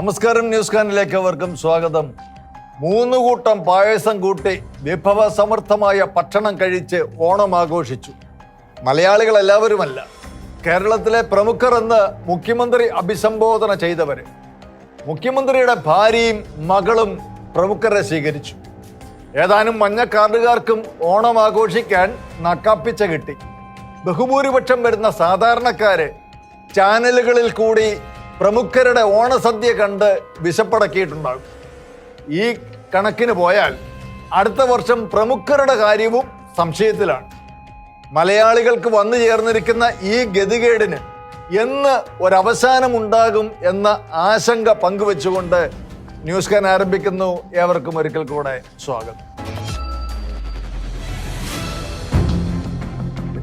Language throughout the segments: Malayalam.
നമസ്കാരം ന്യൂസ് കാനിലേക്ക് അവർക്കും സ്വാഗതം. മൂന്ന് കൂട്ടം പായസം കൂട്ടി വിഭവസമൃദ്ധമായ ഭക്ഷണം കഴിച്ച് ഓണം ആഘോഷിച്ചു. മലയാളികൾ എല്ലാവരുമല്ല. കേരളത്തിലെ പ്രമുഖർ എന്ന് മുഖ്യമന്ത്രി അഭിസംബോധന ചെയ്തവർ മുഖ്യമന്ത്രിയുടെ ഭാര്യയും മകളും പ്രമുഖരെ സ്വീകരിച്ചു. ഏതാനും മഞ്ഞ കാർഡുകാർക്കും ഓണം ആഘോഷിക്കാൻ നക്കാപ്പിച്ച കിട്ടി. ബഹുഭൂരിപക്ഷം വരുന്ന സാധാരണക്കാര് ചാനലുകളിൽ കൂടി പ്രമുഖരുടെ ഓണസദ്യ കണ്ട് വിശപ്പടക്കിയിട്ടുണ്ടാകും. ഈ കണക്കിന് പോയാൽ അടുത്ത വർഷം പ്രമുഖരുടെ കാര്യവും സംശയത്തിലാണ്. മലയാളികൾക്ക് വന്നു ചേർന്നിരിക്കുന്ന ഈ ഗതികേടിന് എന്ന് ഒരവസാനമുണ്ടാകും എന്ന ആശങ്ക പങ്കുവെച്ചുകൊണ്ട് ന്യൂസ് കാൻ ആരംഭിക്കുന്നു. ഏവർക്കും ഒരിക്കൽ കൂടെ സ്വാഗതം.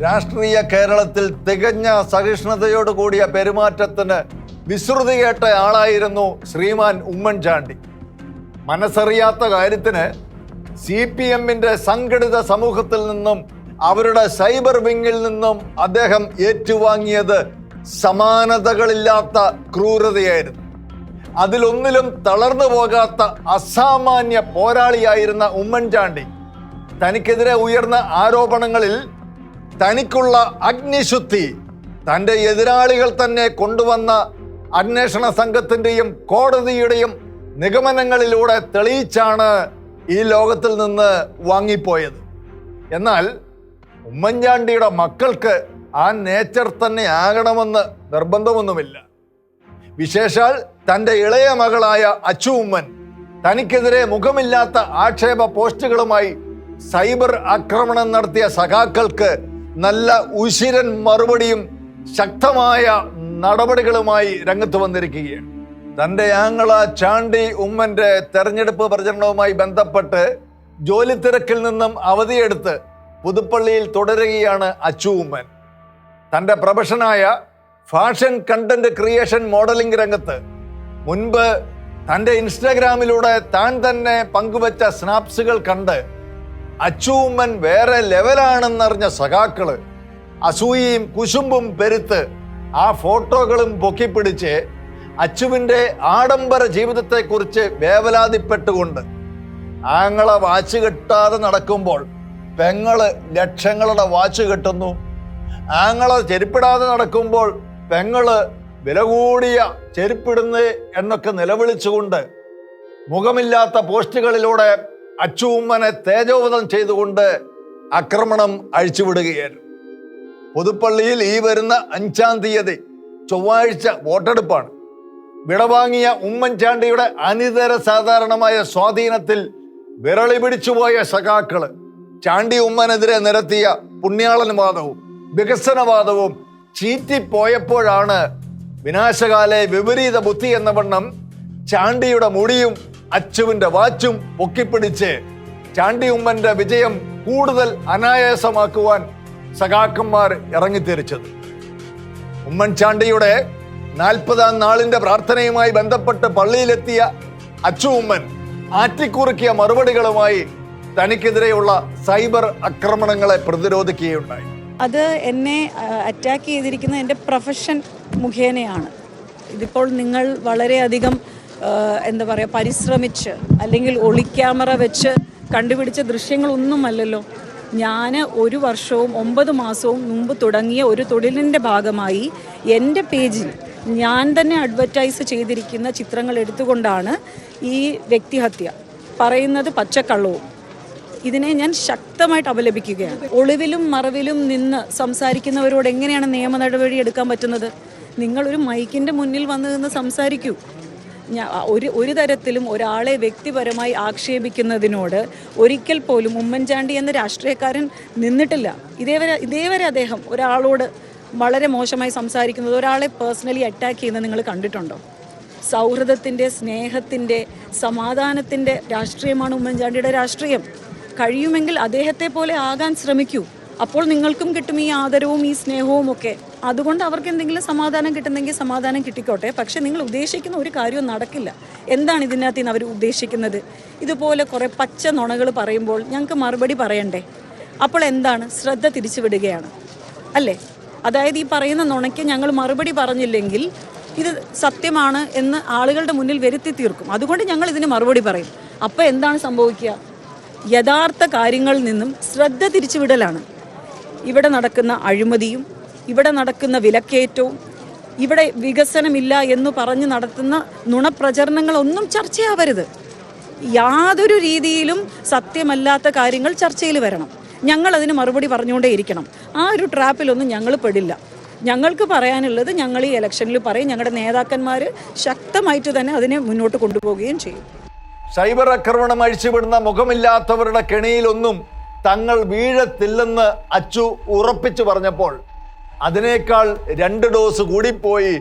രാഷ്ട്രീയ കേരളത്തിൽ തികഞ്ഞ സഹിഷ്ണുതയോട് കൂടിയ പെരുമാറ്റത്തിന് വിശ്രുതി കേട്ട ആളായിരുന്നു ശ്രീമാൻ ഉമ്മൻചാണ്ടി. മനസ്സറിയാത്ത കാര്യത്തിന് സി പി എമ്മിന്റെ സംഘടിത സമൂഹത്തിൽ നിന്നും അവരുടെ സൈബർ വിങ്ങിൽ നിന്നും അദ്ദേഹം ഏറ്റുവാങ്ങിയത് സമാനതകളില്ലാത്ത ക്രൂരതയായിരുന്നു. അതിലൊന്നിലും തളർന്നു പോകാത്ത അസാമാന്യ പോരാളിയായിരുന്ന ഉമ്മൻചാണ്ടി തനിക്കെതിരെ ഉയർന്ന ആരോപണങ്ങളിൽ തനിക്കുള്ള അഗ്നിശുദ്ധി തന്റെ എതിരാളികൾ തന്നെ കൊണ്ടുവന്ന അന്വേഷണ സംഘത്തിന്റെയും കോടതിയുടെയും നിഗമനങ്ങളിലൂടെ തെളിയിച്ചാണ് ഈ ലോകത്തിൽ നിന്ന് വാങ്ങിപ്പോയത്. എന്നാൽ ഉമ്മൻചാണ്ടിയുടെ മക്കൾക്ക് ആ നേച്ചർ തന്നെ ആകണമെന്ന് നിർബന്ധമൊന്നുമില്ല. വിശേഷാൽ തന്റെ ഇളയ മകളായ അച്ചു ഉമ്മൻ തനിക്കെതിരെ മുഖമില്ലാത്ത ആക്ഷേപ പോസ്റ്റുകളുമായി സൈബർ ആക്രമണം നടത്തിയ സഖാക്കൾക്ക് നല്ല ഉശിരൻ മറുപടിയും ശക്തമായ നടപടികളുമായി രംഗത്ത് വന്നിരിക്കുകയാണ്. തന്റെ ആങ്ങള ചാണ്ടി ഉമ്മന്റെ തെരഞ്ഞെടുപ്പ് പ്രചരണവുമായി ബന്ധപ്പെട്ട് ജോലി തിരക്കിൽ നിന്നും അവധിയെടുത്ത് പുതുപ്പള്ളിയിൽ തുടരുകയാണ് അച്ചു ഉമ്മൻ. തന്റെ പ്രൊഫഷനായ ഫാഷൻ കണ്ടന്റ് ക്രിയേഷൻ മോഡലിംഗ് രംഗത്ത് മുൻപ് തന്റെ ഇൻസ്റ്റാഗ്രാമിലൂടെ താൻ തന്നെ പങ്കുവച്ച സ്നാപ്സുകൾ കണ്ട് അച്ചു ഉമ്മൻ വേറെ ലെവലാണെന്നറിഞ്ഞ സഖാക്കൾ അസൂയയും കുശുമ്പും പെരുത്ത് ആ ഫോട്ടോകളും പൊക്കിപ്പിടിച്ച് അച്ചുവിന്റെ ആഡംബര ജീവിതത്തെക്കുറിച്ച് വേവലാതിപ്പെട്ടുകൊണ്ട് ആങ്ങളെ വാച്ച് കെട്ടാതെ നടക്കുമ്പോൾ പെങ്ങൾ ലക്ഷങ്ങളുടെ വാച്ച് കെട്ടുന്നു. ആങ്ങളെ ചെരുപ്പിടാതെ നടക്കുമ്പോൾ പെങ്ങൾ വില കൂടിയ ചെരുപ്പിടുന്ന് എന്നൊക്കെ നിലവിളിച്ചുകൊണ്ട് മുഖമില്ലാത്ത പോസ്റ്റുകളിലൂടെ അച്ചുമ്മനെ തേജോവധം ചെയ്തുകൊണ്ട് ആക്രമണം അഴിച്ചുവിടുകയായിരുന്നു. പുതുപ്പള്ളിയിൽ ഈ വരുന്ന അഞ്ചാം തീയതി ചൊവ്വാഴ്ച വോട്ടെടുപ്പാണ്. വിടവാങ്ങിയ ഉമ്മൻചാണ്ടിയുടെ അനിതര സാധാരണമായ സ്വാധീനത്തിൽ വിരളി പിടിച്ചുപോയ സഖാക്കൾ ചാണ്ടി ഉമ്മനെതിരെ നിരത്തിയ പുണ്യാളൻവാദവും വികസനവാദവും ചീറ്റിപ്പോയപ്പോഴാണ് വിനാശകാലെ വിപരീത ബുദ്ധി എന്ന വണ്ണം ചാണ്ടിയുടെ മുടിയും അച്ചുവിന്റെ വാച്ചും പൊക്കിപ്പിടിച്ച് ചാണ്ടി ഉമ്മന്റെ വിജയം കൂടുതൽ അനായാസമാക്കുവാൻ സഖാക്കന്മാർ ഇറങ്ങിത്തിരിച്ചത്. ഉമ്മൻചാണ്ടിയുടെ നാൽപ്പതാം നാളിന്റെ പ്രാർത്ഥനയുമായി ബന്ധപ്പെട്ട് പള്ളിയിലെത്തിയ അച്ചു ഉമ്മൻ ആറ്റിക്കുറുക്കിയ മറുപടികളുമായി തനിക്കെതിരെയുള്ള സൈബർ ആക്രമണങ്ങളെ പ്രതിരോധിക്കുകയുണ്ടായി. അത് എന്നെ അറ്റാക്ക് ചെയ്തിരിക്കുന്ന എന്റെ പ്രൊഫഷൻ മുഖേനയാണ്. ഇതിപ്പോൾ നിങ്ങൾ വളരെയധികം എന്താ പറയുക പരിശ്രമിച്ച് അല്ലെങ്കിൽ ഒളിക്യാമറ വെച്ച് കണ്ടുപിടിച്ച ദൃശ്യങ്ങളൊന്നുമല്ലല്ലോ. ഞാൻ ഒരു വർഷവും ഒമ്പത് മാസവും മുമ്പ് തുടങ്ങിയ ഒരു തൊഴിലിന്റെ ഭാഗമായി എന്റെ പേജിൽ ഞാൻ തന്നെ അഡ്വർടൈസ് ചെയ്തിരിക്കുന്ന ചിത്രങ്ങൾ എടുത്തുകൊണ്ടാണ് ഈ വ്യക്തിഹത്യ പറയുന്നത് പച്ചക്കള്ളവും. ഇതിനെ ഞാൻ ശക്തമായിട്ട് അപലപിക്കുകയാണ്. ഒളിവിലും മറവിലും നിന്ന് സംസാരിക്കുന്നവരോട് എങ്ങനെയാണ് നിയമ നടപടി എടുക്കാൻ പറ്റുന്നത്? നിങ്ങളൊരു മൈക്കിന്റെ മുന്നിൽ വന്ന് നിന്ന് സംസാരിക്കൂ. ഒരു ഒരു തരത്തിലും ഒരാളെ വ്യക്തിപരമായി ആക്ഷേപിക്കുന്നതിനോട് ഒരിക്കൽ പോലും ഉമ്മൻചാണ്ടി എന്ന രാഷ്ട്രീയക്കാരൻ നിന്നിട്ടില്ല. ഇതേവരെ ഇതേവരെ അദ്ദേഹം ഒരാളോട് വളരെ മോശമായി സംസാരിക്കുന്നത് ഒരാളെ പേഴ്സണലി അറ്റാക്ക് ചെയ്യുന്നത് നിങ്ങൾ കണ്ടിട്ടുണ്ടോ? സൗഹൃദത്തിന്റെ സ്നേഹത്തിന്റെ സമാധാനത്തിന്റെ രാഷ്ട്രീയമാണ് ഉമ്മൻചാണ്ടിയുടെ രാഷ്ട്രീയം. കഴിയുമെങ്കിൽ അദ്ദേഹത്തെ പോലെ ആകാൻ ശ്രമിക്കൂ. അപ്പോൾ നിങ്ങൾക്കും കിട്ടും ഈ ആദരവും ഈ സ്നേഹവും ഒക്കെ. അതുകൊണ്ട് അവർക്ക് എന്തെങ്കിലും സമാധാനം കിട്ടുന്നെങ്കിൽ സമാധാനം കിട്ടിക്കോട്ടെ. പക്ഷെ നിങ്ങൾ ഉദ്ദേശിക്കുന്ന ഒരു കാര്യവും നടക്കില്ല. എന്താണ് ഇതിനകത്ത് നിന്ന് അവർ ഉദ്ദേശിക്കുന്നത്? ഇതുപോലെ കുറേ പച്ച നുണകൾ പറയുമ്പോൾ ഞങ്ങൾക്ക് മറുപടി പറയണ്ടേ? അപ്പോൾ എന്താണ്? ശ്രദ്ധ തിരിച്ചുവിടുകയാണ് അല്ലേ? അതായത് ഈ പറയുന്ന നുണയ്ക്ക് ഞങ്ങൾ മറുപടി പറഞ്ഞില്ലെങ്കിൽ ഇത് സത്യമാണ് എന്ന് ആളുകളുടെ മുന്നിൽ വരുത്തി തീർക്കും. അതുകൊണ്ട് ഞങ്ങൾ ഇതിന് മറുപടി പറയും. അപ്പോൾ എന്താണ് സംഭവിക്കുക? യഥാർത്ഥ കാര്യങ്ങളിൽ നിന്നും ശ്രദ്ധ തിരിച്ചുവിടലാണ് ഇവിടെ നടക്കുന്ന അഴിമതിയും ഇവിടെ നടക്കുന്ന വിലക്കയറ്റവും ഇവിടെ വികസനമില്ല എന്ന് പറഞ്ഞ് നടത്തുന്ന നുണപ്രചരണങ്ങളൊന്നും ചർച്ചയാവരുത്. യാതൊരു രീതിയിലും സത്യമല്ലാത്ത കാര്യങ്ങൾ ചർച്ചയിൽ വരണം. ഞങ്ങൾ അതിന് മറുപടി പറഞ്ഞുകൊണ്ടേ ഇരിക്കണം. ആ ഒരു ട്രാപ്പിലൊന്നും ഞങ്ങൾ പെടില്ല. ഞങ്ങൾക്ക് പറയാനുള്ളത് ഞങ്ങൾ ഈ ഇലക്ഷനിൽ പറയും ഞങ്ങളുടെ നേതാക്കന്മാർ ശക്തമായിട്ട് തന്നെ അതിനെ മുന്നോട്ട് കൊണ്ടുപോവുകയും ചെയ്യും. സൈബർ ആക്രമണം അഴിച്ചുവിടുന്ന മുഖമില്ലാത്തവരുടെ കെണിയിലൊന്നും തങ്ങൾ വീഴത്തില്ലെന്ന് അച്ചു ഉറപ്പിച്ചു പറഞ്ഞപ്പോൾ അതിനേക്കാൾ രണ്ട് ഡോസ് കൂടിപ്പോയി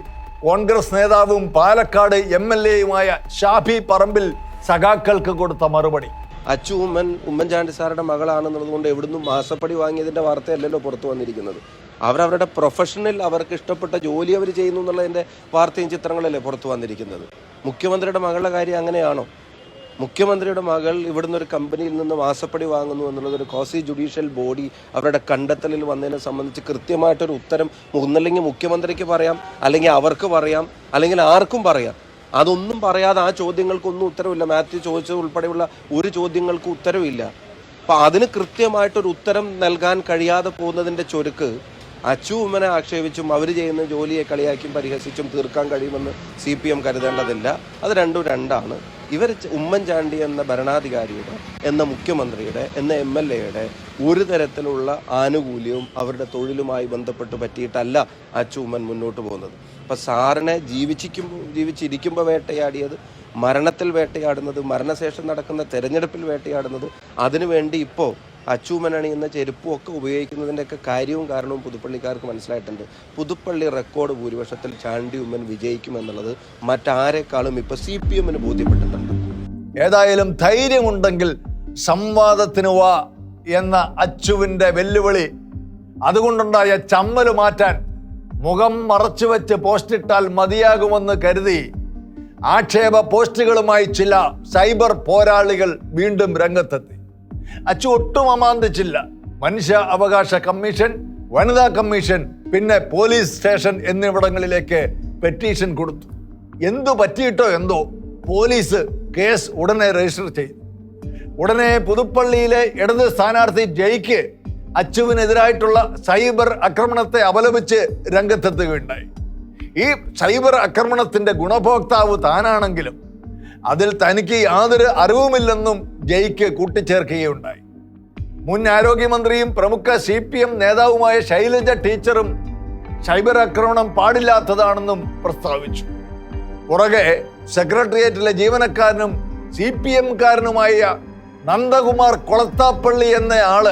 കോൺഗ്രസ് നേതാവും പാലക്കാട് എം എൽ എയുമായ ഷാഫി പറമ്പിൽ സഖാക്കൾക്ക് കൊടുത്ത മറുപടി. അച്ചു ഉമ്മൻ ഉമ്മൻചാണ്ടി സാറുടെ മകളാണെന്നുള്ളത് കൊണ്ട് എവിടുന്നും മാസപ്പടി വാങ്ങിയതിന്റെ വാർത്തയല്ലല്ലോ പുറത്തു വന്നിരിക്കുന്നത്. അവരവരുടെ പ്രൊഫഷനിൽ അവർക്ക് ഇഷ്ടപ്പെട്ട ജോലി അവർ ചെയ്യുന്നു എന്നുള്ളതിന്റെ വാർത്തയും ചിത്രങ്ങളല്ലേ പുറത്തു വന്നിരിക്കുന്നത്. മുഖ്യമന്ത്രിയുടെ മകളുടെ കാര്യം അങ്ങനെയാണോ? മുഖ്യമന്ത്രിയുടെ മകൾ ഇവിടുന്ന് ഒരു കമ്പനിയിൽ നിന്ന് മാസപ്പടി വാങ്ങുന്നു എന്നുള്ളത് ഒരു കോസി ജുഡീഷ്യൽ ബോഡി അവരുടെ കണ്ടെത്തലിൽ വന്നതിനെ സംബന്ധിച്ച് കൃത്യമായിട്ടൊരു ഉത്തരം ഒന്നല്ലെങ്കിൽ മുഖ്യമന്ത്രിക്ക് പറയാം അല്ലെങ്കിൽ അവർക്ക് പറയാം അല്ലെങ്കിൽ ആർക്കും പറയാം. അതൊന്നും പറയാതെ ആ ചോദ്യങ്ങൾക്കൊന്നും ഉത്തരവില്ല. മാത്യു ചോദിച്ചത് ഉൾപ്പെടെയുള്ള ഒരു ചോദ്യങ്ങൾക്കും ഉത്തരവില്ല. അപ്പൊ അതിന് കൃത്യമായിട്ടൊരു ഉത്തരം നൽകാൻ കഴിയാതെ പോകുന്നതിന്റെ ചൊരുക്ക് അച്ചു ഉമ്മനെ ആക്ഷേപിച്ചും അവർ ചെയ്യുന്ന ജോലിയെ കളിയാക്കിയും പരിഹസിച്ചും തീർക്കാൻ കഴിയുമെന്ന് സി പി എം കരുതേണ്ടതില്ല. അത് രണ്ടും രണ്ടാണ്. ഇവർ ഉമ്മൻചാണ്ടി എന്ന ഭരണാധികാരിയുടെ എന്ന മുഖ്യമന്ത്രിയുടെ എന്ന എം എൽ എയുടെ ഒരു തരത്തിലുള്ള ആനുകൂല്യവും അവരുടെ തൊഴിലുമായി ബന്ധപ്പെട്ട് പറ്റിയിട്ടല്ല അച്ചു ഉമ്മൻ മുന്നോട്ട് പോകുന്നത്. അപ്പൊ സാറിനെ ജീവിച്ചിരിക്കുമ്പോൾ ജീവിച്ചിരിക്കുമ്പോൾ വേട്ടയാടിയത് മരണത്തിൽ വേട്ടയാടുന്നത് മരണശേഷം നടക്കുന്ന തെരഞ്ഞെടുപ്പിൽ വേട്ടയാടുന്നത് അതിനുവേണ്ടി ഇപ്പോൾ അച്ചൂമനണി എന്ന ചെരുപ്പും ഒക്കെ ഉപയോഗിക്കുന്നതിന്റെയൊക്കെ കാര്യവും കാരണവും പുതുപ്പള്ളിക്കാർക്ക് മനസ്സിലായിട്ടുണ്ട്. പുതുപ്പള്ളി റെക്കോർഡ് ഭൂരിപക്ഷത്തിൽ ചാണ്ടി ഉമ്മൻ വിജയിക്കുമെന്നുള്ളത് മറ്റാരെക്കാളും ഇപ്പോൾ സി പി എമ്മിന് ബോധ്യപ്പെട്ടിട്ടുണ്ട്. ഏതായാലും ധൈര്യമുണ്ടെങ്കിൽ സംവാദത്തിന് വാ എന്ന അച്ചുവിന്റെ വെല്ലുവിളി. അതുകൊണ്ടുണ്ടായ ചമ്മൽ മാറ്റാൻ മുഖം മറച്ചു വെച്ച് പോസ്റ്റിട്ടാൽ മതിയാകുമെന്ന് കരുതി. ആക്ഷേപ പോസ്റ്റുകളുമായി ചില സൈബർ പോരാളികൾ വീണ്ടും രംഗത്തെത്തി. അച്ചു ഒട്ടും അമാന്തിച്ചില്ല. മനുഷ്യ അവകാശ കമ്മീഷൻ വനിതാ കമ്മീഷൻ പിന്നെ പോലീസ് സ്റ്റേഷൻ എന്നിവിടങ്ങളിലേക്ക് പെറ്റീഷൻ കൊടുത്തു. എന്തു പറ്റിയിട്ടോ എന്തോ പോലീസ് കേസ് ഉടനെ രജിസ്റ്റർ ചെയ്തു. ഉടനെ പുതുപ്പള്ളിയിലെ ഇടത് സ്ഥാനാർത്ഥി ജയ്ക്ക് അച്ചുവിനെതിരായിട്ടുള്ള സൈബർ ആക്രമണത്തെ അപലപിച്ച് രംഗത്തെത്തുകയുണ്ടായി. ഈ സൈബർ ആക്രമണത്തിന്റെ ഗുണഭോക്താവ് താനാണെങ്കിലും അതിൽ തനിക്ക് യാതൊരു അറിവുമില്ലെന്നും ജയ്ക്ക് കൂട്ടിച്ചേർക്കുകയുണ്ടായി. മുൻ ആരോഗ്യമന്ത്രിയും പ്രമുഖ സി പി എം നേതാവുമായ ശൈലജ ടീച്ചറും സൈബർ ആക്രമണം പാടില്ലാത്തതാണെന്നും പ്രസ്താവിച്ചു. പുറകെ സെക്രട്ടേറിയറ്റിലെ ജീവനക്കാരനും സി പി എംകാരനുമായ നന്ദകുമാർ കൊളത്താപ്പള്ളി എന്ന ആൾ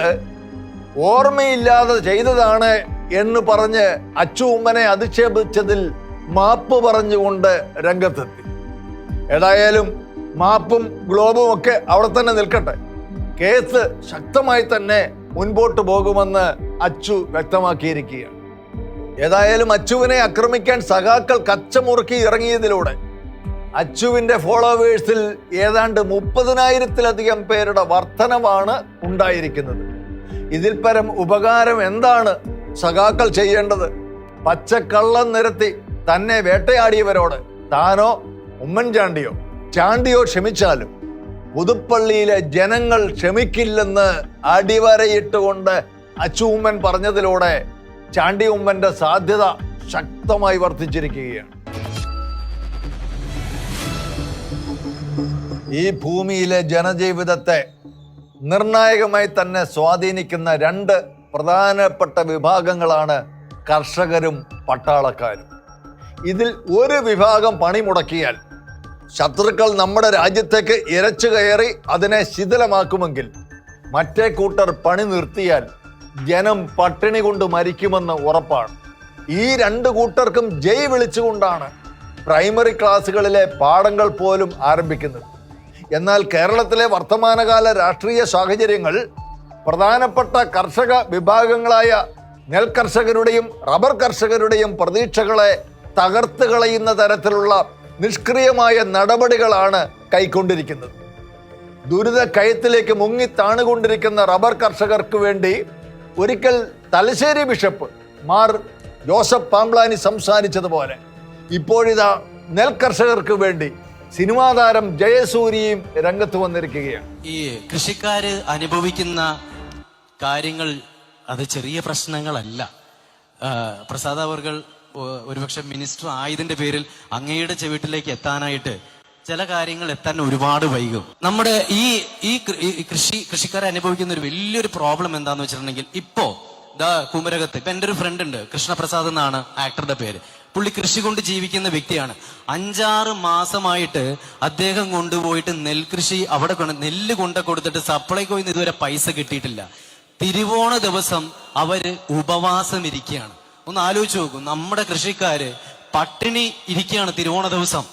ഓർമ്മയില്ലാതെ ചെയ്തതാണ് എന്ന് പറഞ്ഞ് അച്ചുമ്മനെ അധിക്ഷേപിച്ചതിൽ മാപ്പ് പറഞ്ഞുകൊണ്ട് രംഗത്തെത്തി. ഏതായാലും മാപ്പും ഗ്ലോബും ഒക്കെ അവിടെ തന്നെ നിൽക്കട്ടെ. കേസ് ശക്തമായി തന്നെ മുൻപോട്ട് പോകുമെന്ന് അച്ചു വ്യക്തമാക്കിയിരിക്കുകയാണ്. ഏതായാലും അച്ചുവിനെ ആക്രമിക്കാൻ സഖാക്കൾ കച്ചമുറുക്കി ഇറങ്ങിയതിലൂടെ അച്ചുവിന്റെ ഫോളോവേഴ്സിൽ ഏതാണ്ട് മുപ്പതിനായിരത്തിലധികം പേരുടെ വർധനമാണ് ഉണ്ടായിരിക്കുന്നത്. ഇതിൽ പരം ഉപകാരം എന്താണ് സഖാക്കൾ ചെയ്യേണ്ടത്? പച്ചക്കള്ളം നിരത്തി തന്നെ വേട്ടയാടിയവരോട് താനോ ഉമ്മൻചാണ്ടിയോ? ചാണ്ടിയോ ക്ഷമിച്ചാലും പുതുപ്പള്ളിയിലെ ജനങ്ങൾ ക്ഷമിക്കില്ലെന്ന് അടിവരയിട്ടുകൊണ്ട് അച്ചുമ്മൻ പറഞ്ഞതിലൂടെ ചാണ്ടി ഉമ്മന്റെ സാധ്യത ശക്തമായി വർദ്ധിച്ചിരിക്കുകയാണ്. ഈ ഭൂമിയിലെ ജനജീവിതത്തെ നിർണായകമായി തന്നെ സ്വാധീനിക്കുന്ന രണ്ട് പ്രധാനപ്പെട്ട വിഭാഗങ്ങളാണ് കർഷകരും പട്ടാളക്കാരും. ഇതിൽ ഒരു വിഭാഗം പണി മുടക്കിയാൽ ശത്രുക്കൾ നമ്മുടെ രാജ്യത്തേക്ക് ഇരച്ചു കയറി അതിനെ ശിഥിലമാക്കുമെങ്കിൽ മറ്റേ കൂട്ടർ പണി നിർത്തിയാൽ ജനം പട്ടിണി കൊണ്ട് മരിക്കുമെന്ന് ഉറപ്പാണ്. ഈ രണ്ട് കൂട്ടർക്കും ജയ് വിളിച്ചുകൊണ്ടാണ് പ്രൈമറി ക്ലാസ്സുകളിലെ പാഠങ്ങൾ പോലും ആരംഭിക്കുന്നത്. എന്നാൽ കേരളത്തിലെ വർത്തമാനകാല രാഷ്ട്രീയ സാഹചര്യങ്ങൾ പ്രധാനപ്പെട്ട കർഷക വിഭാഗങ്ങളായ നെൽകർഷകരുടെയും റബ്ബർ കർഷകരുടെയും പ്രതീക്ഷകളെ തകർത്ത് കളയുന്ന തരത്തിലുള്ള നിഷ്ക്രിയമായ നടപടികളാണ് കൈക്കൊണ്ടിരിക്കുന്നത്. ദുരിത കയത്തിലേക്ക് മുങ്ങി താണുകൊണ്ടിരിക്കുന്ന റബ്ബർ കർഷകർക്ക് വേണ്ടി ഒരിക്കൽ തലശ്ശേരി ബിഷപ്പ് മാർ ജോസഫ് പാംബ്ലാനി സംസാരിച്ചതുപോലെ ഇപ്പോഴിതാ നെൽകർഷകർക്ക് വേണ്ടി സിനിമാ താരം ജയസൂര്യയും രംഗത്ത് വന്നിരിക്കുകയാണ്. ഈ കൃഷിക്കാര് അനുഭവിക്കുന്ന കാര്യങ്ങൾ അത് ചെറിയ പ്രശ്നങ്ങളല്ല. പ്രസാദ് അവർകൾ ഒരുപക്ഷെ മിനിസ്റ്റർ ആയതിന്റെ പേരിൽ അങ്ങയുടെ ചെവിട്ടിലേക്ക് എത്താനായിട്ട് ചില കാര്യങ്ങൾ എത്താൻ ഒരുപാട് വൈകും. നമ്മുടെ ഈ ഈ കൃഷി കൃഷിക്കാരെ അനുഭവിക്കുന്ന ഒരു വലിയൊരു പ്രോബ്ലം എന്താന്ന് വെച്ചിട്ടുണ്ടെങ്കിൽ ഇപ്പോ കുമരകത്ത് ഇപ്പൊ എന്റെ ഒരു ഫ്രണ്ട് ഉണ്ട് കൃഷ്ണപ്രസാദ് എന്നാണ് ആക്ടറുടെ പേര്. പുള്ളി കൃഷി കൊണ്ട് ജീവിക്കുന്ന വ്യക്തിയാണ്. അഞ്ചാറ് മാസമായിട്ട് അദ്ദേഹം കൊണ്ടുപോയിട്ട് നെൽകൃഷി അവിടെ കൊണ്ട് നെല്ല് കൊണ്ട കൊടുത്തിട്ട് സപ്ലൈകോയിൽ നിന്ന് ഇതുവരെ പൈസ കിട്ടിയിട്ടില്ല. തിരുവോണ ദിവസം അവർ ഉപവാസം ഇരിക്കുകയാണ് ഒന്ന് ആലോചിച്ച് നോക്കൂ. നമ്മുടെ കൃഷിക്കാര് പട്ടിണി ഇരിക്കുകയാണ് തിരുവോണ ദിവസം.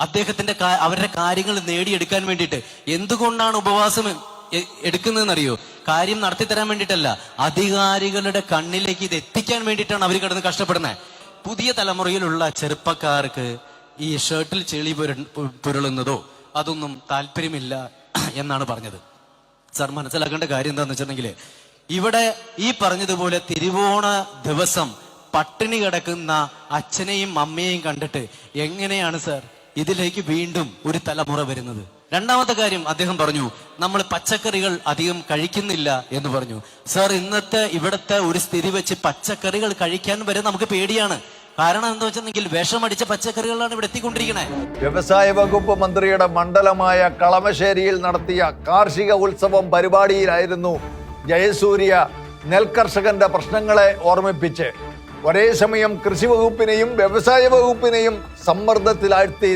അദ്ദേഹത്തിന്റെ അവരുടെ കാര്യങ്ങൾ നേടിയെടുക്കാൻ വേണ്ടിയിട്ട് എന്തുകൊണ്ടാണ് ഉപവാസം എടുക്കുന്നതെന്ന് എടുക്കുന്നതെന്നറിയോ? കാര്യം നടത്തി തരാൻ വേണ്ടിയിട്ടല്ല. അധികാരികളുടെ കണ്ണിലേക്ക് ഇത് എത്തിക്കാൻ വേണ്ടിയിട്ടാണ് അവർ കിടന്ന് കഷ്ടപ്പെടുന്നത് പുതിയ തലമുറയിലുള്ള ചെറുപ്പക്കാർക്ക് ഈ ഷർട്ടിൽ ചെളി പുര- പുരളുന്നതോ അതൊന്നും താല്പര്യമില്ല എന്നാണ് പറഞ്ഞത്. സാർ മനസ്സിലാക്കേണ്ട കാര്യം എന്താണെന്ന് വെച്ചിട്ടുണ്ടെങ്കിൽ ഇവിടെ ഈ പറഞ്ഞതുപോലെ തിരുവോണ ദിവസം പട്ടിണി കിടക്കുന്ന അച്ഛനെയും അമ്മയെയും കണ്ടിട്ട് എങ്ങനെയാണ് സർ ഇതിലേക്ക് വീണ്ടും ഒരു തലമുറ വരുന്നത്? രണ്ടാമത്തെ കാര്യം അദ്ദേഹം പറഞ്ഞു നമ്മൾ പച്ചക്കറികൾ അധികം കഴിക്കുന്നില്ല എന്ന് പറഞ്ഞു. സർ ഇന്നത്തെ ഇവിടുത്തെ ഒരു സ്ഥിതി വെച്ച് പച്ചക്കറികൾ കഴിക്കാൻ വരെ നമുക്ക് പേടിയാണ്. കാരണം എന്താ വെച്ചിട്ടുണ്ടെങ്കിൽ വിഷമടിച്ച പച്ചക്കറികളാണ് ഇവിടെ എത്തിക്കൊണ്ടിരിക്കുന്നത് വ്യവസായ വകുപ്പ് മന്ത്രിയുടെ മണ്ഡലമായ കളമശ്ശേരിയിൽ നടത്തിയ കാർഷിക ഉത്സവം പരിപാടിയിലായിരുന്നു ജയസൂര്യ നെൽകർഷകന്റെ പ്രശ്നങ്ങളെ ഓർമ്മിപ്പിച്ച്. ഒരേ സമയം കൃഷി വകുപ്പിനെയും വ്യവസായ വകുപ്പിനെയും സമ്മർദ്ദത്തിലാഴ്ത്തി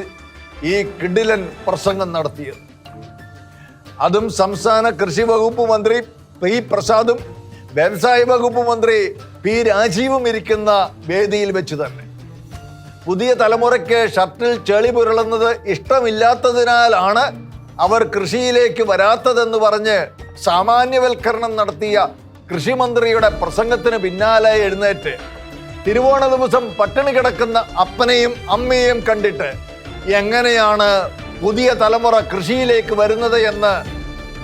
ഈ കിഡിലൻ പ്രസംഗം നടത്തിയത്. അതും സംസ്ഥാന കൃഷി വകുപ്പ് മന്ത്രി പി പ്രസാദും വ്യവസായ വകുപ്പ് മന്ത്രി പി രാജീവും ഇരിക്കുന്ന വേദിയിൽ വെച്ച് തന്നെ. പുതിയ തലമുറയ്ക്ക് ഷർട്ടിൽ ചെളി പുരളുന്നത് ഇഷ്ടമില്ലാത്തതിനാലാണ് അവർ കൃഷിയിലേക്ക് വരാത്തതെന്ന് പറഞ്ഞ് സാമാന്യവൽക്കരണം നടത്തിയ കൃഷിമന്ത്രിയുടെ പ്രസംഗത്തിന് പിന്നാലെ എഴുന്നേറ്റ് തിരുവോണ ദിവസം പട്ടിണി കിടക്കുന്ന അപ്പനെയും അമ്മയെയും കണ്ടിട്ട് എങ്ങനെയാണ് പുതിയ തലമുറ കൃഷിയിലേക്ക് വരുന്നത് എന്ന്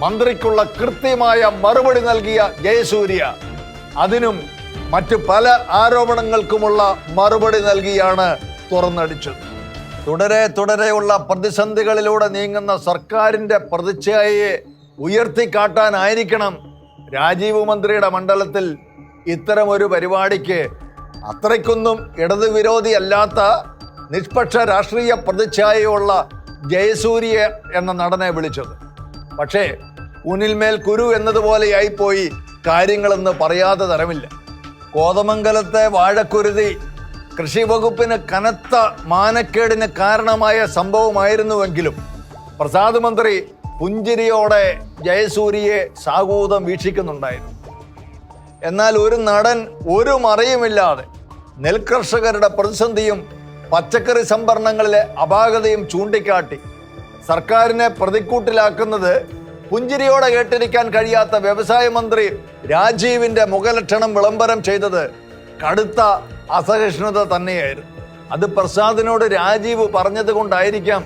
മന്ത്രിക്കുള്ള കൃത്യമായ മറുപടി നൽകിയ ജയസൂര്യ. അതിനും മറ്റു പല ആരോപണങ്ങൾക്കുമുള്ള മറുപടി നൽകിയാണ് തുറന്നടിച്ചത്. തുടരെ തുടരെയുള്ള പ്രതിസന്ധികളിലൂടെ നീങ്ങുന്ന സർക്കാരിന്റെ പ്രതിച്ഛായയെ ഉയർത്തിക്കാട്ടാനായിരിക്കണം രാജീവ് മന്ത്രിയുടെ മണ്ഡലത്തിൽ ഇത്തരമൊരു പരിപാടിക്ക് അത്രയ്ക്കൊന്നും ഇടത് വിരോധി അല്ലാത്ത നിഷ്പക്ഷ രാഷ്ട്രീയ പ്രതിച്ഛായയുള്ള ജയസൂര്യ എന്ന നടനെ വിളിച്ചത്. പക്ഷേ ഉനിൽമേൽ കുരു എന്നതുപോലെയായിപ്പോയി കാര്യങ്ങളെന്ന് പറയാതെ തരമില്ല. കോതമംഗലത്തെ വാഴക്കുരുതി കൃഷി വകുപ്പിന് കനത്ത മാനക്കേടിന് കാരണമായ സംഭവമായിരുന്നുവെങ്കിലും പ്രസാദ് മന്ത്രി പുഞ്ചിരിയോടെ ജയസൂര്യയെ സാഗൂതം വീക്ഷിക്കുന്നുണ്ടായിരുന്നു. എന്നാൽ ഒരു നടൻ ഒരു മറയുമില്ലാതെ നെൽകർഷകരുടെ പ്രതിസന്ധിയും പച്ചക്കറി സംഭരണങ്ങളിലെ അപാകതയും ചൂണ്ടിക്കാട്ടി. സർക്കാരിനെ പ്രതിക്കൂട്ടിലാക്കുന്നത് പുഞ്ചിരിയോടെ കേട്ടിരിക്കാൻ കഴിയാത്ത വ്യവസായ മന്ത്രി രാജീവിന്റെ മുഖലക്ഷണം വിളംബരം ചെയ്തത് കടുത്ത അസഹിഷ്ണുത തന്നെയായിരുന്നു. അത് പ്രസാദിനോട് രാജീവ് പറഞ്ഞത് കൊണ്ടായിരിക്കാം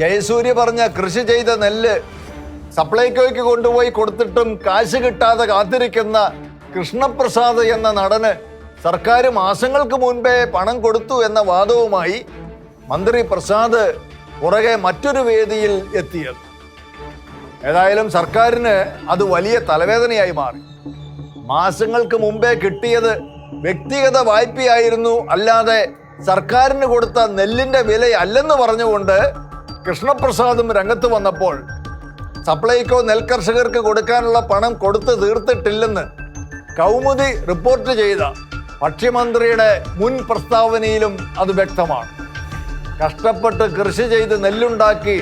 ജയസൂര്യ പറഞ്ഞ കൃഷി ചെയ്ത നെല്ല് സപ്ലൈകോയ്ക്ക് കൊണ്ടുപോയി കൊടുത്തിട്ടും കാശ് കിട്ടാതെ കാത്തിരിക്കുന്ന കൃഷ്ണപ്രസാദ് എന്ന നടന് സർക്കാർ മാസങ്ങൾക്ക് മുൻപേ പണം കൊടുത്തു എന്ന വാദവുമായി മന്ത്രി പ്രസാദ് പുറകെ മറ്റൊരു വേദിയിൽ എത്തിയത്. ഏതായാലും സർക്കാരിന് അത് വലിയ തലവേദനയായി മാറി. മാസങ്ങൾക്ക് മുമ്പേ കിട്ടിയത് വ്യക്തിഗത വായ്പയായിരുന്നു അല്ലാതെ സർക്കാരിന് കൊടുത്ത നെല്ലിന്റെ വില അല്ലെന്ന് പറഞ്ഞുകൊണ്ട് കൃഷ്ണപ്രസാദും രംഗത്ത് വന്നപ്പോൾ സപ്ലൈകോ നെൽകർഷകർക്ക് കൊടുക്കാനുള്ള പണം കൊടുത്തു തീർത്തിട്ടില്ലെന്ന് കൗമുദി റിപ്പോർട്ട് ചെയ്ത ഭക്ഷ്യമന്ത്രിയുടെ മുൻ പ്രസ്താവനയിലും അത് വ്യക്തമാണ്. കഷ്ടപ്പെട്ട് കൃഷി ചെയ്ത് നെല്ലുണ്ടാക്കി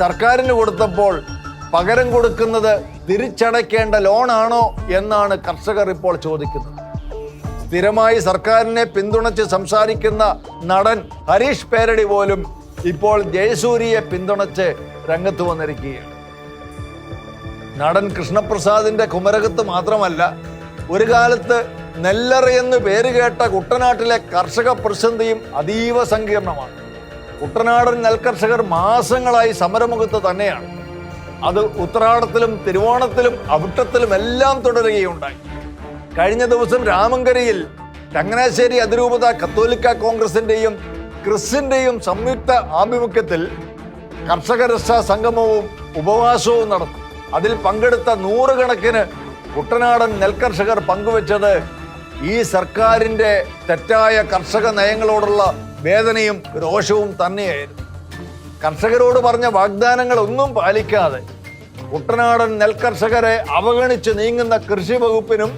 സർക്കാരിന് കൊടുത്തപ്പോൾ പകരം കൊടുക്കുന്നത് തിരിച്ചടയ്ക്കേണ്ട ലോണാണോ എന്നാണ് കർഷകർ ഇപ്പോൾ ചോദിക്കുന്നത്. സ്ഥിരമായി സർക്കാരിനെ പിന്തുണച്ച് സംസാരിക്കുന്ന നടൻ ഹരീഷ് പേരടി പോലും ഇപ്പോൾ ജയസൂരിയെ പിന്തുണച്ച് രംഗത്ത് വന്നിരിക്കുകയാണ്. നടൻ കൃഷ്ണപ്രസാദിന്റെ കുമരകത്ത് മാത്രമല്ല ഒരു കാലത്ത് നെല്ലറ എന്ന് പേര് കേട്ട കുട്ടനാട്ടിലെ കർഷക പ്രതിസന്ധിയും അതീവ സങ്കീർണമാണ്. കുട്ടനാടൻ നെൽകർഷകർ മാസങ്ങളായി സമരമുഖത്ത് തന്നെയാണ്. അത് ഉത്രാടത്തിലും തിരുവോണത്തിലും അവിട്ടത്തിലും എല്ലാം തുടരുകയുണ്ടായി. കഴിഞ്ഞ ദിവസം രാമങ്കരയിൽ ചങ്ങനാശ്ശേരി അതിരൂപത കത്തോലിക്ക കോൺഗ്രസിന്റെയും ക്രിസിന്റെയും സംയുക്ത ആഭിമുഖ്യത്തിൽ കർഷകരക്ഷാ സംഗമവും ഉപവാസവും നടന്നു. അതിൽ പങ്കെടുത്ത നൂറുകണക്കിന് കുട്ടനാടൻ നെൽകർഷകർ പങ്കുവച്ചത് ഈ സർക്കാരിന്റെ തെറ്റായ കർഷക നയങ്ങളോടുള്ള വേദനയും രോഷവും തന്നെയായിരുന്നു. കർഷകരോട് പറഞ്ഞ വാഗ്ദാനങ്ങളൊന്നും പാലിക്കാതെ കുട്ടനാടൻ നെൽകർഷകരെ അവഗണിച്ച് നീങ്ങുന്ന കൃഷി വകുപ്പിനും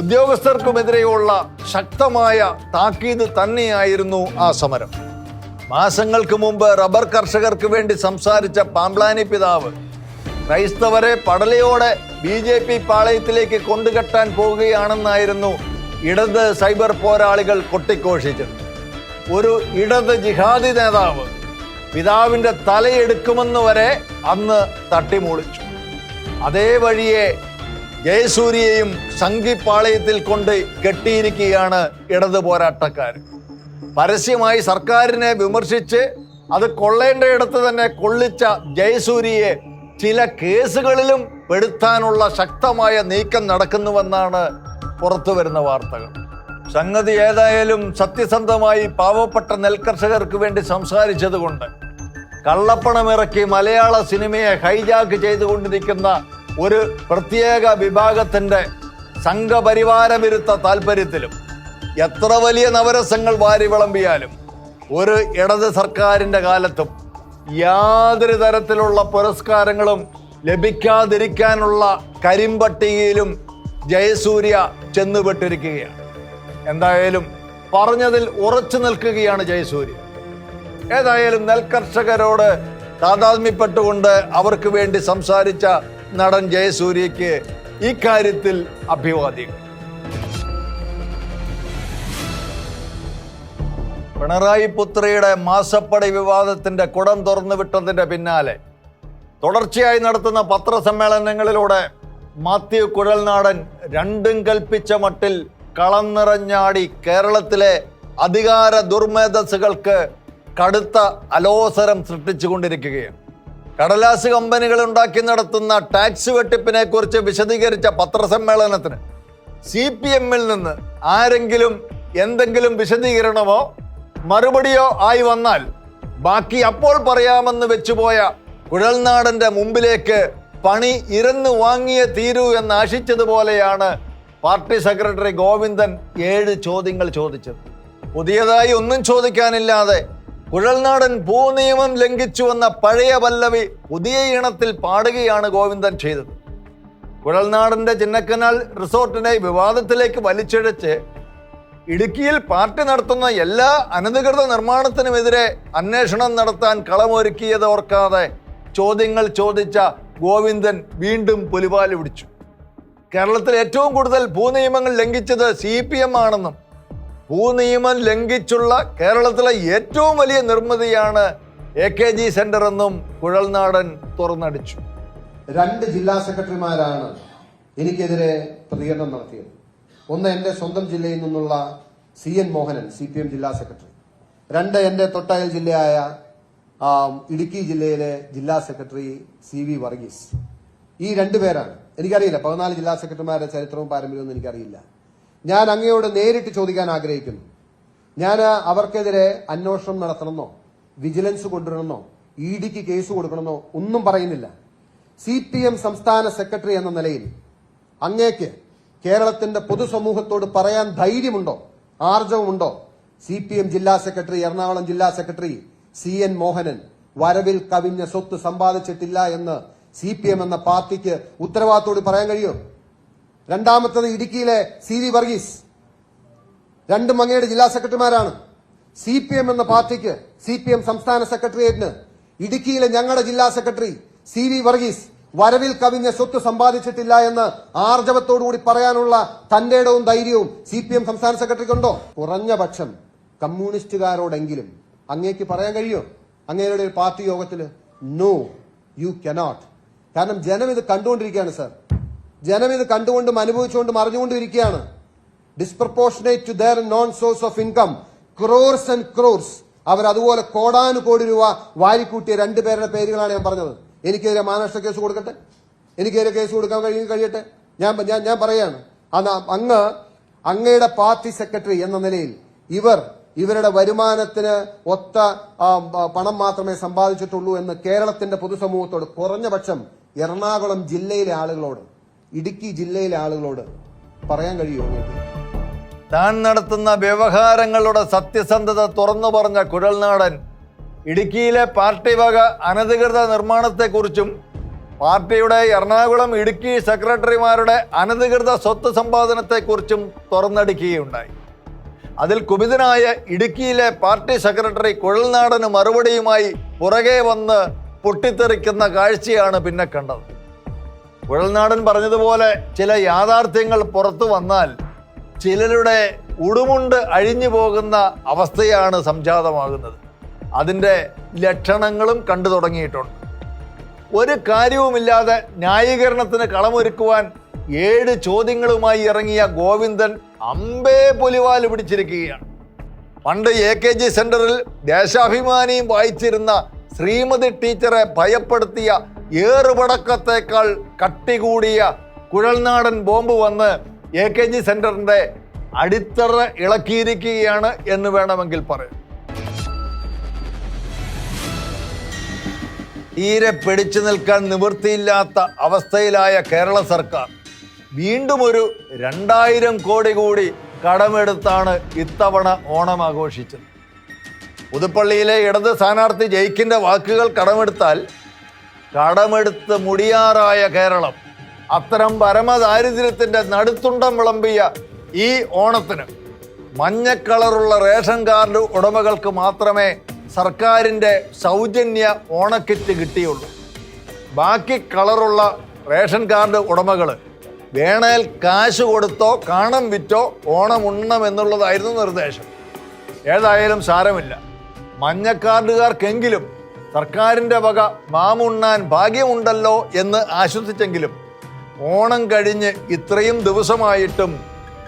ഉദ്യോഗസ്ഥർക്കുമെതിരെയുള്ള ശക്തമായ താക്കീത് തന്നെയായിരുന്നു ആ സമരം. മാസങ്ങൾക്ക് മുമ്പ് റബ്ബർ കർഷകർക്ക് വേണ്ടി സംസാരിച്ച പാംപ്ലാനി പിതാവ് ക്രൈസ്തവരെ പടലയോടെ ബി ജെ പി പാളയത്തിലേക്ക് കൊണ്ടുകെട്ടാൻ പോവുകയാണെന്നായിരുന്നു ഇടത് സൈബർ പോരാളികൾ കൊട്ടിഘോഷിച്ചത്. ഒരു ഇടത് ജിഹാദി നേതാവ് പിതാവിന്റെ തലയെടുക്കുമെന്ന് വരെ അന്ന് തട്ടിമൂളിച്ചു. അതേ വഴിയെ ജയസൂര്യയും സംഘിപ്പാളയത്തിൽ കൊണ്ട് കെട്ടിയിരിക്കുകയാണ് ഇടത് പോരാട്ടക്കാർ. പരസ്യമായി സർക്കാരിനെ വിമർശിച്ച് അത് കൊള്ളേണ്ടയിടത്ത് തന്നെ കൊള്ളിച്ച ജയസൂര്യയെ ചില കേസുകളിലും പെടുത്താനുള്ള ശക്തമായ നീക്കം നടക്കുന്നുവെന്നാണ് പുറത്തു വരുന്ന വാർത്തകൾ. സംഗതി ഏതായാലും സത്യസന്ധമായി പാവപ്പെട്ട നെൽകർഷകർക്ക് വേണ്ടി സംസാരിച്ചതുകൊണ്ട് കള്ളപ്പണമിറക്കി മലയാള സിനിമയെ ഹൈജാക്ക് ചെയ്തുകൊണ്ടിരിക്കുന്ന ഒരു പ്രത്യേക വിഭാഗത്തിന്റെ സംഘപരിവാര വിരുദ്ധ താല്പര്യത്തിലും എത്ര വലിയ നവരസങ്ങൾ വാരി വിളമ്പിയാലും ഒരു ഇടത് സർക്കാരിന്റെ കാലത്തും യാതൊരു തരത്തിലുള്ള പുരസ്കാരങ്ങളും ലഭിക്കാതിരിക്കാനുള്ള കരിമ്പട്ടികയിലും ജയസൂര്യ ചെന്നുപെട്ടിരിക്കുകയാണ്. എന്തായാലും പറഞ്ഞതിൽ ഉറച്ചു നിൽക്കുകയാണ് ജയസൂര്യ. ഏതായാലും നെൽകർഷകരോട് താതാത്മ്യപ്പെട്ടുകൊണ്ട് അവർക്ക് വേണ്ടി സംസാരിച്ച നടൻ ജയസൂര്യയ്ക്ക് ഇക്കാര്യത്തിൽ അഭിവാദ്യങ്ങൾ. പിണറായി പുത്രിയുടെ മാസപ്പടി വിവാദത്തിന്റെ കുടം തുറന്നു വിട്ടതിന്റെ പിന്നാലെ തുടർച്ചയായി നടത്തുന്ന പത്രസമ്മേളനങ്ങളിലൂടെ മാത്യു കുഴൽനാടൻ രണ്ടും കൽപ്പിച്ച മട്ടിൽ കളം നിറഞ്ഞാടി കേരളത്തിലെ അധികാര ദുർമേധസ്സുകൾക്ക് കടുത്ത അലോസരം സൃഷ്ടിച്ചുകൊണ്ടിരിക്കുകയാണ്. കടലാസ് കമ്പനികൾ ഉണ്ടാക്കി നടത്തുന്ന ടാക്സ് വെട്ടിപ്പിനെ കുറിച്ച് വിശദീകരിച്ച പത്രസമ്മേളനത്തിന് സി പി എമ്മിൽ നിന്ന് ആരെങ്കിലും എന്തെങ്കിലും വിശദീകരണമോ മറുപടിയോ ആയി വന്നാൽ ബാക്കി അപ്പോൾ പറയാമെന്ന് വെച്ചുപോയ കുഴൽനാടന്റെ മുമ്പിലേക്ക് പണി ഇരന്ന് വാങ്ങിയ തീരൂ എന്ന് ആശിച്ചതുപോലെയാണ് പാർട്ടി സെക്രട്ടറി ഗോവിന്ദൻ ഏഴ് ചോദ്യങ്ങൾ ചോദിച്ചത്. പുതിയതായി ഒന്നും ചോദിക്കാനില്ലാതെ കുഴൽനാടൻ ഭൂനിയമം ലംഘിച്ചുവെന്ന പഴയ പല്ലവി പുതിയ ഈണത്തിൽ പാടുകയാണ് ഗോവിന്ദൻ ചെയ്തത്. കുഴൽനാടന്റെ ചിന്നക്കനാൽ റിസോർട്ടിനെ വിവാദത്തിലേക്ക് വലിച്ചിഴച്ച് ഇടുക്കിയിൽ പാർട്ടി നടത്തുന്ന എല്ലാ അനധികൃത നിർമ്മാണത്തിനുമെതിരെ അന്വേഷണം നടത്താൻ കളമൊരുക്കിയത് ഓർക്കാതെ ചോദ്യങ്ങൾ ചോദിച്ച ഗോവിന്ദൻ വീണ്ടും പുലിപാലി പിടിച്ചു. കേരളത്തിൽ ഏറ്റവും കൂടുതൽ ഭൂനിയമങ്ങൾ ലംഘിച്ചത് സി പി എം ആണെന്നും ഭൂനിയമം ലംഘിച്ചുള്ള കേരളത്തിലെ ഏറ്റവും വലിയ നിർമ്മിതിയാണ് എ കെ ജി സെന്റർ എന്നും കുഴൽനാടൻ തുറന്നടിച്ചു. രണ്ട് ജില്ലാ സെക്രട്ടറിമാരാണ് എനിക്കെതിരെ പ്രതികരണം നടത്തിയത്. ഒന്ന് എന്റെ സ്വന്തം ജില്ലയിൽ നിന്നുള്ള C N Mohanan C P M ജില്ലാ സെക്രട്ടറി. രണ്ട് എന്റെ തൊട്ടയൽ ജില്ലയായ ഇടുക്കി ജില്ലയിലെ ജില്ലാ സെക്രട്ടറി സി വി വർഗീസ്. ഈ രണ്ടുപേരാണ് എനിക്കറിയില്ല പതിനാല് ജില്ലാ സെക്രട്ടറിമാരുടെ ചരിത്രവും പാരമ്പര്യവും എനിക്കറിയില്ല. ഞാൻ അങ്ങയോട് നേരിട്ട് ചോദിക്കാൻ ആഗ്രഹിക്കുന്നു. ഞാൻ അവർക്കെതിരെ അന്വേഷണം നടത്തണമെന്നോ വിജിലൻസ് കൊണ്ടുവരണമെന്നോ ഇ ഡിക്ക് കേസ് കൊടുക്കണമെന്നോ ഒന്നും പറയുന്നില്ല. സി സംസ്ഥാന സെക്രട്ടറി എന്ന നിലയിൽ അങ്ങേക്ക് കേരളത്തിന്റെ പൊതുസമൂഹത്തോട് പറയാൻ ധൈര്യമുണ്ടോ? ആർജവമുണ്ടോ? സി പി എം ജില്ലാ സെക്രട്ടറി എറണാകുളം ജില്ലാ സെക്രട്ടറി സി എൻ മോഹനൻ വരവിൽ കവിഞ്ഞ സ്വത്ത് സമ്പാദിച്ചിട്ടില്ല എന്ന് സി പി എം എന്ന പാർട്ടിക്ക് ഉത്തരവാദിത്തോട് പറയാൻ കഴിയോ? രണ്ടാമത്തത് ഇടുക്കിയിലെ സി വി വർഗീസ്. രണ്ടും അങ്ങയുടെ ജില്ലാ സെക്രട്ടറിമാരാണ്. സി പി എം എന്ന പാർട്ടിക്ക് സി പി എം സംസ്ഥാന സെക്രട്ടേറിയറ്റിന് ഇടുക്കിയിലെ ഞങ്ങളുടെ ജില്ലാ സെക്രട്ടറി സി വി വർഗീസ് വരവിൽ കവിഞ്ഞ സ്വത്ത് സമ്പാദിച്ചിട്ടില്ല എന്ന് ആർജവത്തോടുകൂടി പറയാനുള്ള തന്റെ ഇടവും ധൈര്യവും സി പി എം സംസ്ഥാന സെക്രട്ടറിക്കുണ്ടോ? കുറഞ്ഞ പക്ഷം കമ്മ്യൂണിസ്റ്റുകാരോടെങ്കിലും അങ്ങേക്ക് പറയാൻ കഴിയോ? അങ്ങേരുടെ ഒരു പാർട്ടി യോഗത്തിൽ നോ യു കനോട്ട്. കാരണം ജനം ഇത് കണ്ടുകൊണ്ടിരിക്കുകയാണ് സർ. ജനം ഇത് കണ്ടുകൊണ്ടും അനുഭവിച്ചുകൊണ്ടും അറിഞ്ഞുകൊണ്ടിരിക്കുകയാണ്. Disproportionate to their known source of income crores and crores അവർ അതുപോലെ കോടാനുകോടി രൂപ വാരിക്കൂട്ടിയ രണ്ടുപേരുടെ പേരുകളാണ് ഞാൻ പറഞ്ഞത്. എനിക്കെതിരെ മാനനഷ്ട കേസ് കൊടുക്കട്ടെ? എനിക്കെതിരെ കേസ് കൊടുക്കാൻ കഴിയും കഴിയട്ടെ? ഞാൻ ഞാൻ ഞാൻ പറയാണ്. അങ്ങ് അങ്ങയുടെ പാർട്ടി സെക്രട്ടറി എന്ന നിലയിൽ ഇവർ ഇവരുടെ വരുമാനത്തിന് ഒത്ത പണം മാത്രമേ സമ്പാദിച്ചിട്ടുള്ളൂ എന്ന് കേരളത്തിന്റെ പൊതുസമൂഹത്തോട് കുറഞ്ഞപക്ഷം എറണാകുളം ജില്ലയിലെ ആളുകളോട് ഇടുക്കി ജില്ലയിലെ ആളുകളോട് പറയാൻ കഴിയുമോ താൻ നടത്തുന്ന വ്യവഹാരങ്ങളുടെ സത്യസന്ധത തുറന്നു പറഞ്ഞ കുഴൽനാടൻ ഇടുക്കിയിലെ പാർട്ടി വക അനധികൃത നിർമ്മാണത്തെക്കുറിച്ചും പാർട്ടിയുടെ എറണാകുളം ഇടുക്കി സെക്രട്ടറിമാരുടെ അനധികൃത സ്വത്ത് സമ്പാദനത്തെക്കുറിച്ചും തുറന്നടിക്കുകയുണ്ടായി. അതിൽ കുപിതനായ ഇടുക്കിയിലെ പാർട്ടി സെക്രട്ടറി കുഴൽനാടന് മറുപടിയുമായി പുറകെ വന്ന് പൊട്ടിത്തെറിക്കുന്ന കാഴ്ചയാണ് പിന്നെ കണ്ടത്. കുഴൽനാടൻ പറഞ്ഞതുപോലെ ചില യാഥാർത്ഥ്യങ്ങൾ പുറത്തു വന്നാൽ ചിലരുടെ ഉടുമുണ്ട് അഴിഞ്ഞു പോകുന്ന അവസ്ഥയാണ് സംജാതമാകുന്നത്. അതിന്റെ ലക്ഷണങ്ങളും കണ്ടു തുടങ്ങിയിട്ടുണ്ട്. ഒരു കാര്യവുമില്ലാതെ ന്യായീകരണത്തിന് കളമൊരുക്കുവാൻ ഏഴ് ചോദ്യങ്ങളുമായി ഇറങ്ങിയ ഗോവിന്ദൻ അമ്പേ പുലിവാൽ പിടിച്ചിരിക്കുകയാണ്. പണ്ട് എ കെ ജി സെന്ററിൽ ദേശാഭിമാനിയും വായിച്ചിരുന്ന ശ്രീമതി ടീച്ചറെ ഭയപ്പെടുത്തിയ ഏറുപടക്കത്തേക്കാൾ കട്ടി കൂടിയ കുഴൽനാടൻ ബോംബ് വന്ന് എ കെ ജി സെന്ററിന്റെ അടിത്തറ ഇളക്കിയിരിക്കുകയാണ് എന്ന് വേണമെങ്കിൽ പറയാം. തീരെ പിടിച്ചു നിൽക്കാൻ നിവൃത്തിയില്ലാത്ത അവസ്ഥയിലായ കേരള സർക്കാർ വീണ്ടും ഒരു രണ്ടായിരം കോടി കൂടി കടമെടുത്താണ് ഇത്തവണ ഓണം ആഘോഷിച്ചത്. പുതുപ്പള്ളിയിലെ ഇടത് സ്ഥാനാർത്ഥി ജയിക്കിന്റെ വാക്കുകൾ കടമെടുത്താൽ കടമെടുത്ത് മുടിയാറായ കേരളം. അത്തരം പരമദാരിദ്ര്യത്തിന്റെ നടുത്തുണ്ടം വിളമ്പിയ ഈ ഓണത്തിന് മഞ്ഞക്കളറുള്ള റേഷൻ കാർഡ് ഉടമകൾക്ക് മാത്രമേ സർക്കാരിന്റെ സൗജന്യ ഓണക്കിറ്റ് കിട്ടിയുള്ളൂ. ബാക്കി കളറുള്ള റേഷൻ കാർഡ് ഉടമകൾ വേണേൽ കാശ് കൊടുത്തോ കാണം വിറ്റോ ഓണം ഉണ്ണണം എന്നുള്ളതായിരുന്നു നിർദ്ദേശം. ഏതായാലും സാരമില്ല. മഞ്ഞക്കാർഡുകാർക്കെങ്കിലും സർക്കാരിന്റെ വക മാമുണ്ണാൻ ഭാഗ്യമുണ്ടല്ലോ എന്ന് ആശ്വസിച്ചെങ്കിലും ഓണം കഴിഞ്ഞ് ഇത്രയും ദിവസമായിട്ടും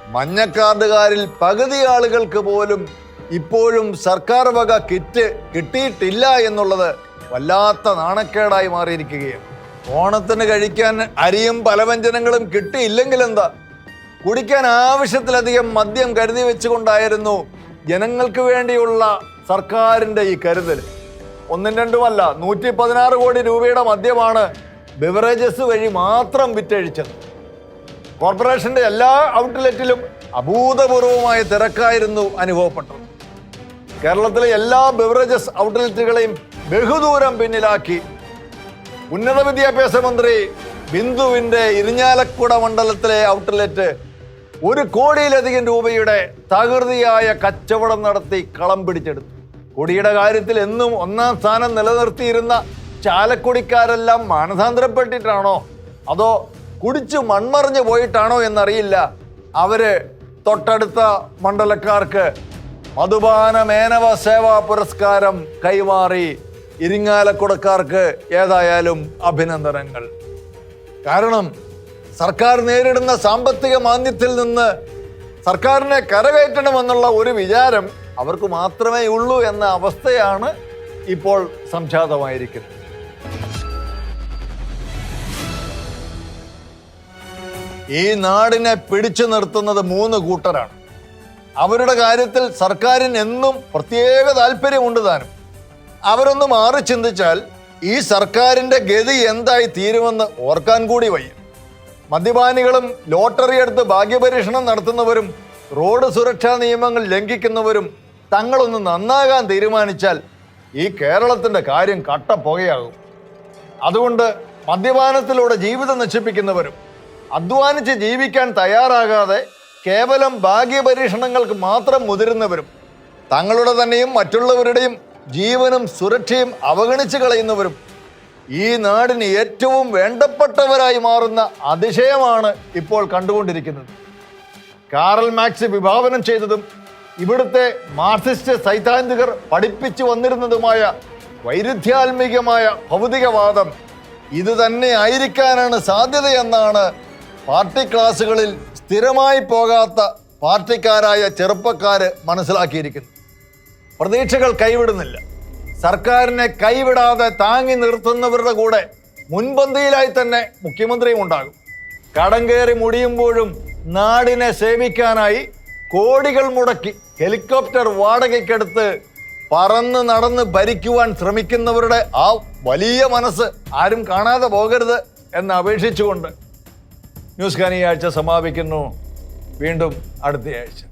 മഞ്ഞക്കാർഡുകാരിൽ പകുതി ആളുകൾക്ക് പോലും ഇപ്പോഴും സർക്കാർ വക കിറ്റ് കിട്ടിയിട്ടില്ല എന്നുള്ളത് വല്ലാത്ത നാണക്കേടായി മാറിയിരിക്കുകയാണ്. ഓണത്തിന് കഴിക്കാൻ അരിയും പലവ്യഞ്ജനങ്ങളും കിട്ടിയില്ലെങ്കിൽ എന്താ? കുടിക്കാൻ ആവശ്യത്തിലധികം മദ്യം കരുതി വെച്ചുകൊണ്ടായിരുന്നു ജനങ്ങൾക്ക് വേണ്ടിയുള്ള സർക്കാരിന്റെ ഈ കരുതൽ. ഒന്നും രണ്ടുമല്ല നൂറ്റി പതിനാറ് കോടി രൂപയുടെ മദ്യമാണ് ബിവറേജസ് വഴി മാത്രം വിറ്റഴിച്ചത്. കോർപ്പറേഷന്റെ എല്ലാ ഔട്ട്ലെറ്റിലും അഭൂതപൂർവമായ തിരക്കായിരുന്നു അനുഭവപ്പെട്ടത്. കേരളത്തിലെ എല്ലാ ബിവറേജസ് ഔട്ട്ലെറ്റുകളെയും ബഹുദൂരം പിന്നിലാക്കി. ഉന്നത വിദ്യാഭ്യാസ മന്ത്രി ബിന്ദുവിന്റെ ഇരിഞ്ഞാലക്കുട മണ്ഡലത്തിലെ ഔട്ട്ലെറ്റ് ഒരു കോടിയിലധികം രൂപയുടെ തകൃതിയായ കച്ചവടം നടത്തി കളം പിടിച്ചെടുത്തു. കൊടിയുടെ കാര്യത്തിൽ എന്നും ഒന്നാം സ്ഥാനം നിലനിർത്തിയിരുന്ന ചാലക്കുടിക്കാരെല്ലാം മാനസാന്തരപ്പെട്ടിട്ടാണോ? അതോ കുടിച്ചു മൺമറിഞ്ഞു പോയിട്ടാണോ എന്നറിയില്ല. അവർ തൊട്ടടുത്ത മണ്ഡലക്കാർക്ക് മധുപാന മേനവ സേവാ പുരസ്കാരം കൈമാറി ഇരിങ്ങാലക്കുടക്കാർക്ക് ഏതായാലും അഭിനന്ദനങ്ങൾ. കാരണം സർക്കാർ നേരിടുന്ന സാമ്പത്തിക മാന്ദ്യത്തിൽ നിന്ന് സർക്കാരിനെ കരകയറ്റണമെന്നുള്ള ഒരു വിചാരം അവർക്ക് മാത്രമേ ഉള്ളൂ എന്ന അവസ്ഥയാണ് ഇപ്പോൾ സംജാതമായിരിക്കുന്നത്. ഈ നാടിനെ പിടിച്ചു നിർത്തുന്നത് മൂന്ന് കൂട്ടരാണ്. അവരുടെ കാര്യത്തിൽ സർക്കാരിന് എന്നും പ്രത്യേക താല്പര്യമുണ്ട് താനും. അവരൊന്ന് മാറി ചിന്തിച്ചാൽ ഈ സർക്കാരിന്റെ ഗതി എന്തായി തീരുമെന്ന് ഓർക്കാൻ കൂടി വയ്യ. മദ്യപാനികളും ലോട്ടറി എടുത്ത് ഭാഗ്യപരീക്ഷണം നടത്തുന്നവരും റോഡ് സുരക്ഷാ നിയമങ്ങൾ ലംഘിക്കുന്നവരും തങ്ങളൊന്ന് നന്നാകാൻ തീരുമാനിച്ചാൽ ഈ കേരളത്തിന്റെ കാര്യം കട്ടപ്പുകയാകും. അതുകൊണ്ട് മദ്യപാനത്തിലൂടെ ജീവിതം നശിപ്പിക്കുന്നവരും അധ്വാനിച്ച് ജീവിക്കാൻ തയ്യാറാകാതെ കേവലം ഭാഗ്യപരീക്ഷണങ്ങൾക്ക് മാത്രം മുതിരുന്നവരും തങ്ങളുടെ തന്നെയും മറ്റുള്ളവരുടെയും ജീവനും സുരക്ഷയും അവഗണിച്ച് കളയുന്നവരും ഈ നാടിന് ഏറ്റവും വേണ്ടപ്പെട്ടവരായി മാറുന്ന അതിശയമാണ് ഇപ്പോൾ കണ്ടുകൊണ്ടിരിക്കുന്നത്. കാറൽ മാക്സ് വിഭാവനം ചെയ്തതും ഇവിടുത്തെ മാർക്സിസ്റ്റ് സൈദ്ധാന്തികർ പഠിപ്പിച്ചു വന്നിരുന്നതുമായ വൈരുദ്ധ്യാത്മികമായ ഭൗതികവാദം ഇത് തന്നെ ആയിരിക്കാനാണ് സാധ്യതയെന്നാണ് പാർട്ടി ക്ലാസുകളിൽ സ്ഥിരമായി പോകാത്ത പാർട്ടിക്കാരായ ചെറുപ്പക്കാര് മനസ്സിലാക്കിയിരിക്കുന്നു. പ്രതീക്ഷകൾ കൈവിടുന്നില്ല. സർക്കാരിനെ കൈവിടാതെ താങ്ങി നിർത്തുന്നവരുടെ കൂടെ മുൻപന്തിയിലായി തന്നെ മുഖ്യമന്ത്രിയും ഉണ്ടാകും. കടം കയറി മുടിയുമ്പോഴും നാടിനെ സേവിക്കാനായി കോടികൾ മുടക്കി ഹെലികോപ്റ്റർ വാടകയ്ക്കെടുത്ത് പറന്ന് നടന്ന് ഭരിക്കുവാൻ ശ്രമിക്കുന്നവരുടെ ആ വലിയ മനസ്സ് ആരും കാണാതെ പോകരുത് എന്ന് അപേക്ഷിച്ചുകൊണ്ട് ന്യൂസ് കാൻ ഈ ആഴ്ച സമാപിക്കുന്നു. വീണ്ടും അടുത്തയാഴ്ച